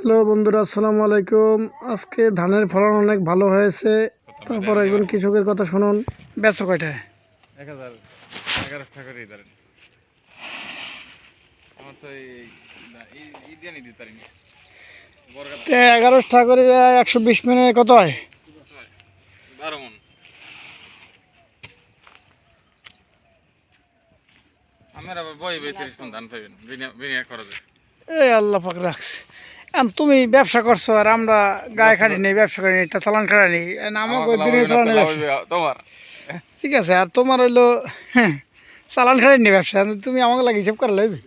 Hello বন্ধুরা আসসালামু আলাইকুম। আজকে ধানের ফলন অনেক ভালো হয়েছে। তারপর একজন কৃষকের কথা শুনুন। বেচো কয়টায়? এক হাজার ধরেন। আমার তো এই করে একশো বিশ মিনিটে কত হয়? বারো মন। আমার আবার বই বই ধান বিনিয়োগ এই আল্লাহ পাক রাখছে। তুমি ব্যবসা করছ আর আমরা গায়ে খাটি নেই ব্যবসা করি এটা চালান খাটা নেই। আমাকে দিনে চালানি তোমার। ঠিক আছে আর তোমার হইল হ্যাঁ, চালান খাটি নেই ব্যবসা তুমি আমাকে লাগে হিসেব করে লইবে।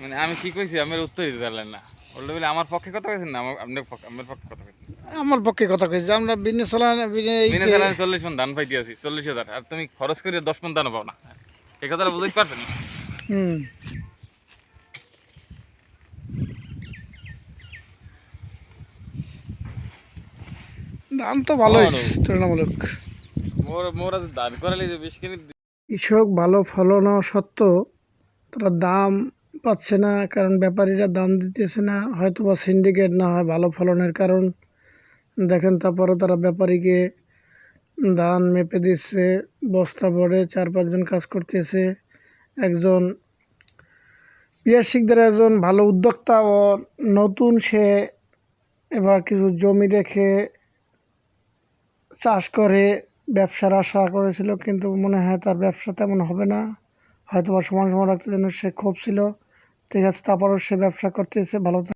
মানে আমি কি কইছি আমার উত্তর দিতে পারলেন না। বললে বলে আমার পক্ষে কথা কইছেন না আমার আমার পক্ষে কথা কইছেন আমার পক্ষে কথা কইছি আমরা বিজনেস চালান বিনে- চালানে চল্লিশ মন ধান পাইতে আছি চল্লিশ হাজার। আর তুমি খরচ করে দশ মন ধানও পাও না। এই কথাটা বুঝতে পারছেন? হুম। দাম তো ভালোই তুলনামূলক। কৃষক ভালো ফলন হওয়া সত্ত্বেও তারা দাম পাচ্ছে না কারণ ব্যাপারীরা দাম দিতেছে না হয়তো বা সিন্ডিকেট না হয় ভালো ফলনের কারণ। দেখেন তারপরও তারা ব্যাপারীকে ধান মেপে দিচ্ছে বস্তা ভরে চার পাঁচজন কাজ করতেছে। একজন পিয়ার শিকদার একজন ভালো উদ্যোক্তা ও নতুন সে এবার কিছু জমি রেখে চাষ করে, ব্যবসার আশা করেছিল, কিন্তু মনে হয় তার ব্যবসা তেমন হবে না। হয়তো বা সমান সমান রাখতে জন্য সে ক্ষোভ ছিল। ঠিক আছে, তারপরও সে ব্যবসা করতেছে, ভালো